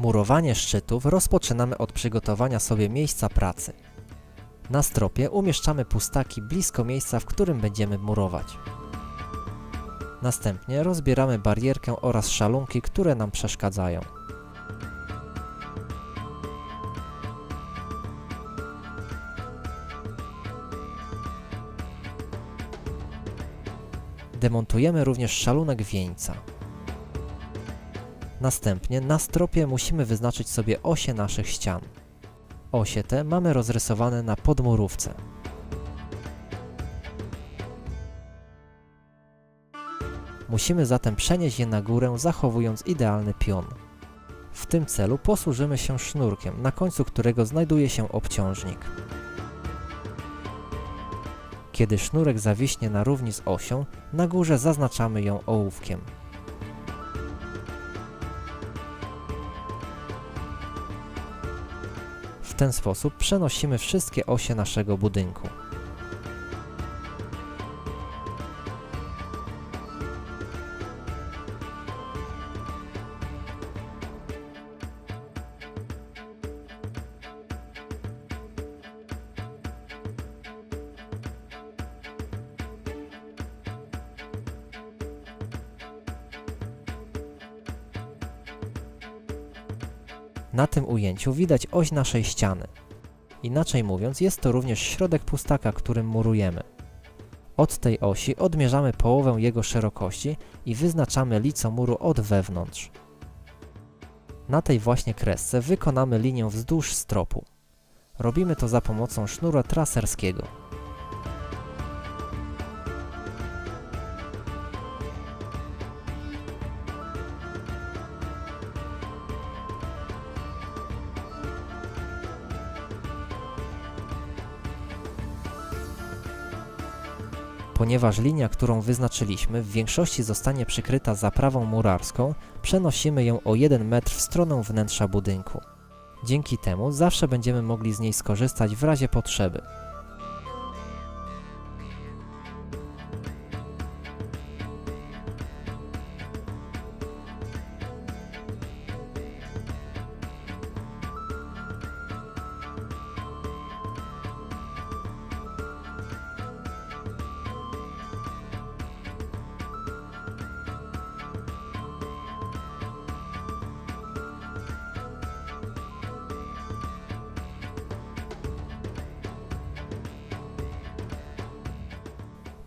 Murowanie szczytów rozpoczynamy od przygotowania sobie miejsca pracy. Na stropie umieszczamy pustaki blisko miejsca, w którym będziemy murować. Następnie rozbieramy barierkę oraz szalunki, które nam przeszkadzają. Demontujemy również szalunek wieńca. Następnie na stropie musimy wyznaczyć sobie osie naszych ścian. Osie te mamy rozrysowane na podmurówce. Musimy zatem przenieść je na górę, zachowując idealny pion. W tym celu posłużymy się sznurkiem, na końcu którego znajduje się obciążnik. Kiedy sznurek zawiśnie na równi z osią, na górze zaznaczamy ją ołówkiem. Ten sposób przenosimy wszystkie osie naszego budynku. Na tym ujęciu widać oś naszej ściany. Inaczej mówiąc, jest to również środek pustaka, którym murujemy. Od tej osi odmierzamy połowę jego szerokości i wyznaczamy lico muru od wewnątrz. Na tej właśnie kresce wykonamy linię wzdłuż stropu. Robimy to za pomocą sznura traserskiego. Ponieważ linia, którą wyznaczyliśmy, w większości zostanie przykryta zaprawą murarską, przenosimy ją o 1 metr w stronę wnętrza budynku. Dzięki temu zawsze będziemy mogli z niej skorzystać w razie potrzeby.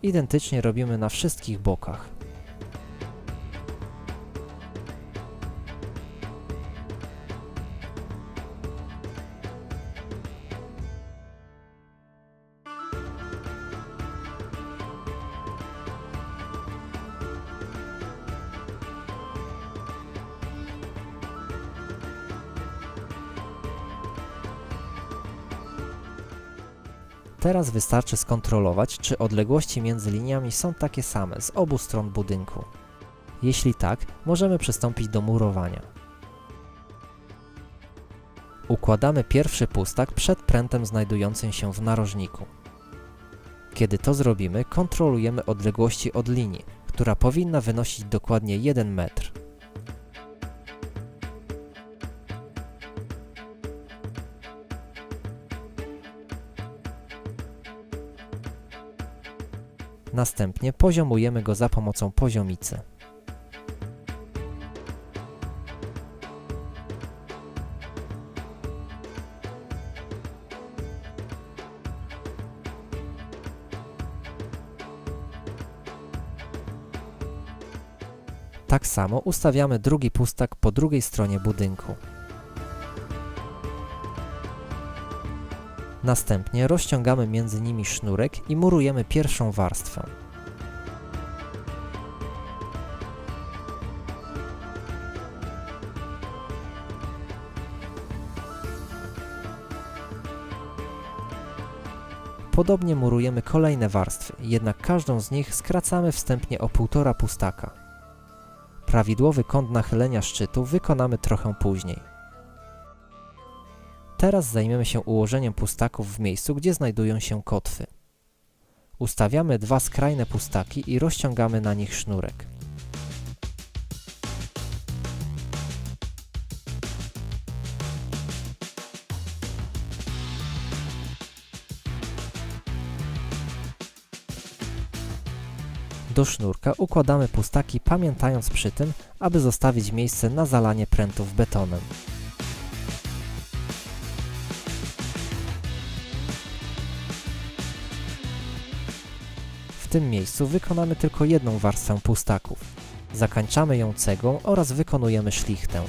Identycznie robimy na wszystkich bokach. Teraz wystarczy skontrolować, czy odległości między liniami są takie same z obu stron budynku. Jeśli tak, możemy przystąpić do murowania. Układamy pierwszy pustak przed prętem znajdującym się w narożniku. Kiedy to zrobimy, kontrolujemy odległości od linii, która powinna wynosić dokładnie 1 metr. Następnie poziomujemy go za pomocą poziomicy. Tak samo ustawiamy drugi pustak po drugiej stronie budynku. Następnie rozciągamy między nimi sznurek i murujemy pierwszą warstwę. Podobnie murujemy kolejne warstwy, jednak każdą z nich skracamy wstępnie o półtora pustaka. Prawidłowy kąt nachylenia szczytu wykonamy trochę później. Teraz zajmiemy się ułożeniem pustaków w miejscu, gdzie znajdują się kotwy. Ustawiamy dwa skrajne pustaki i rozciągamy na nich sznurek. Do sznurka układamy pustaki, pamiętając przy tym, aby zostawić miejsce na zalanie prętów betonem. Tym miejscu wykonamy tylko jedną warstwę pustaków. Zakańczamy ją cegłą oraz wykonujemy szlichtę.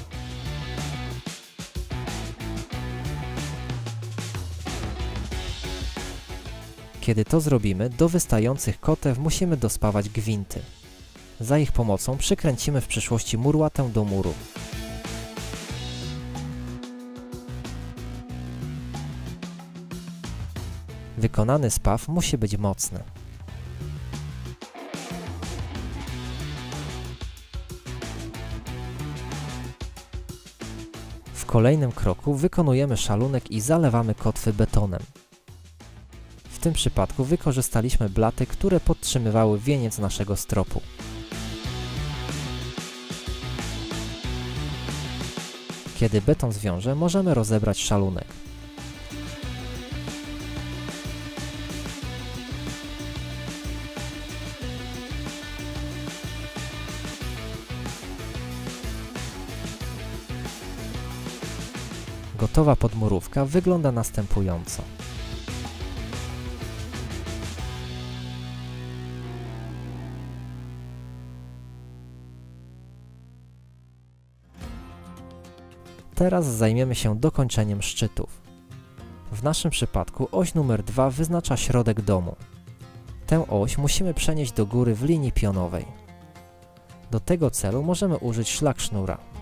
Kiedy to zrobimy, do wystających kotew musimy dospawać gwinty. Za ich pomocą przykręcimy w przyszłości murłatę do muru. Wykonany spaw musi być mocny. Kolejnym kroku wykonujemy szalunek i zalewamy kotwy betonem. W tym przypadku wykorzystaliśmy blaty, które podtrzymywały wieniec naszego stropu. Kiedy beton zwiąże, możemy rozebrać szalunek. Gotowa podmurówka wygląda następująco. Teraz zajmiemy się dokończeniem szczytów. W naszym przypadku oś numer 2 wyznacza środek domu. Tę oś musimy przenieść do góry w linii pionowej. Do tego celu możemy użyć szlak sznura.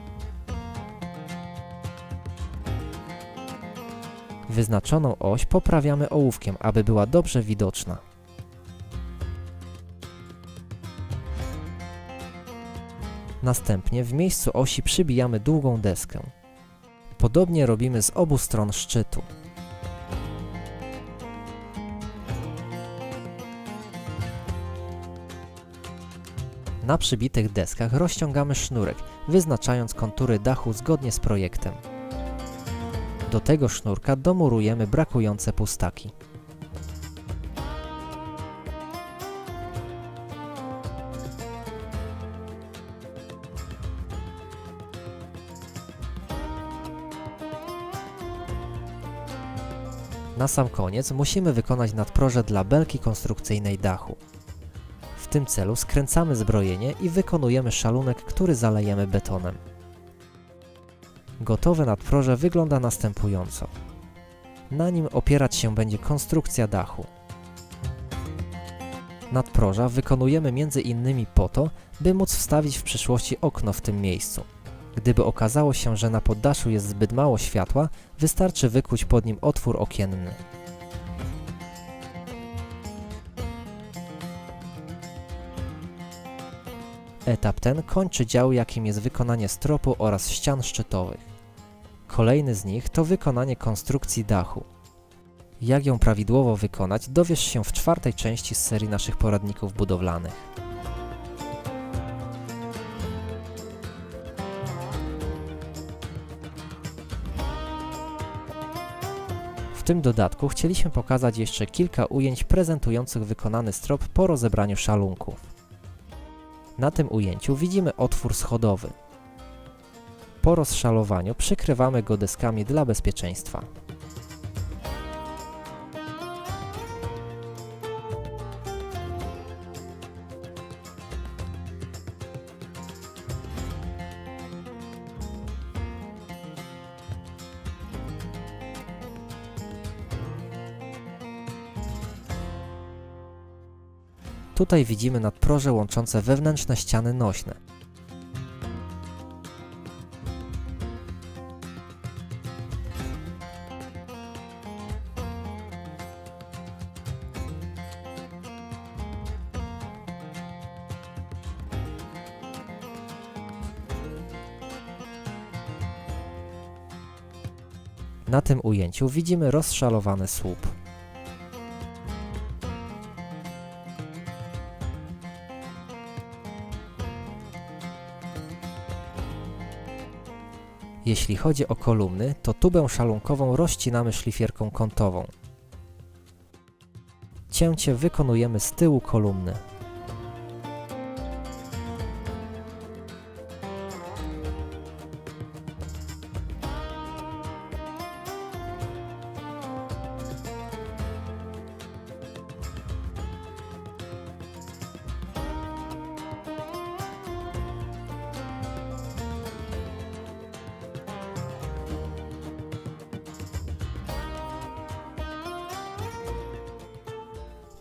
Wyznaczoną oś poprawiamy ołówkiem, aby była dobrze widoczna. Następnie w miejscu osi przybijamy długą deskę. Podobnie robimy z obu stron szczytu. Na przybitych deskach rozciągamy sznurek, wyznaczając kontury dachu zgodnie z projektem. Do tego sznurka domurujemy brakujące pustaki. Na sam koniec musimy wykonać nadproże dla belki konstrukcyjnej dachu. W tym celu skręcamy zbrojenie i wykonujemy szalunek, który zalejemy betonem. Gotowe nadproże wygląda następująco. Na nim opierać się będzie konstrukcja dachu. Nadproża wykonujemy między innymi po to, by móc wstawić w przyszłości okno w tym miejscu. Gdyby okazało się, że na poddaszu jest zbyt mało światła, wystarczy wykuć pod nim otwór okienny. Etap ten kończy dział, jakim jest wykonanie stropu oraz ścian szczytowych. Kolejny z nich to wykonanie konstrukcji dachu. Jak ją prawidłowo wykonać, dowiesz się w czwartej części z serii naszych poradników budowlanych. W tym dodatku chcieliśmy pokazać jeszcze kilka ujęć prezentujących wykonany strop po rozebraniu szalunków. Na tym ujęciu widzimy otwór schodowy. Po rozszalowaniu przykrywamy go deskami dla bezpieczeństwa. Tutaj widzimy nadproże łączące wewnętrzne ściany nośne. Na tym ujęciu widzimy rozszalowany słup. Jeśli chodzi o kolumny, to tubę szalunkową rozcinamy szlifierką kątową. Cięcie wykonujemy z tyłu kolumny.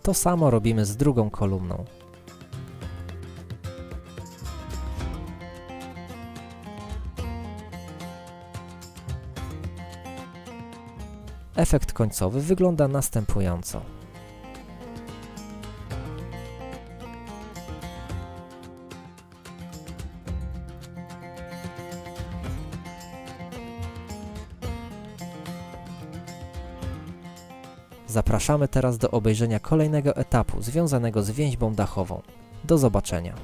To samo robimy z drugą kolumną. Efekt końcowy wygląda następująco. Zapraszamy teraz do obejrzenia kolejnego etapu związanego z więźbą dachową. Do zobaczenia.